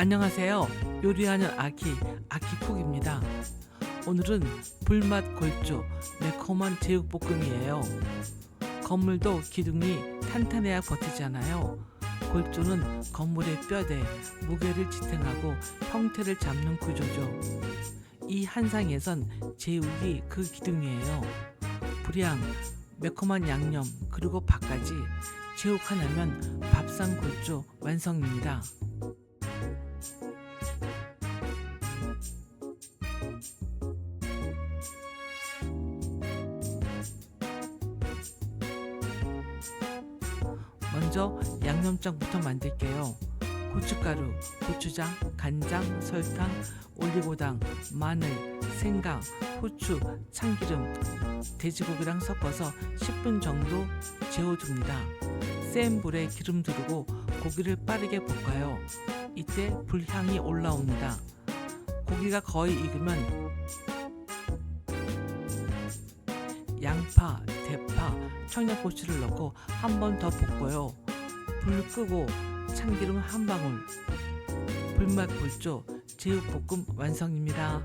안녕하세요. 요리하는 아기 아기쿡입니다. 오늘은 불맛 골조 매콤한 제육볶음이에요. 건물도 기둥이 탄탄해야 버티잖아요. 골조는 건물의 뼈대 무게를 지탱하고 형태를 잡는 구조죠. 이 한상에선 제육이 그 기둥이에요. 불향, 매콤한 양념 그리고 밥까지 제육 하나면 밥상 골조 완성입니다. 먼저 양념장부터 만들게요. 고춧가루, 고추장, 간장, 설탕, 올리고당, 마늘, 생강, 후추, 참기름, 돼지고기랑 섞어서 10분 정도 재워둡니다. 센 불에 기름 두르고 고기를 빠르게 볶아요. 이때 불향이 올라옵니다. 고기가 거의 익으면 양파, 대파, 청양고추를 넣고 한 번 더 볶아요. 불 끄고 참기름 한 방울. 불맛 골조 제육볶음 완성입니다.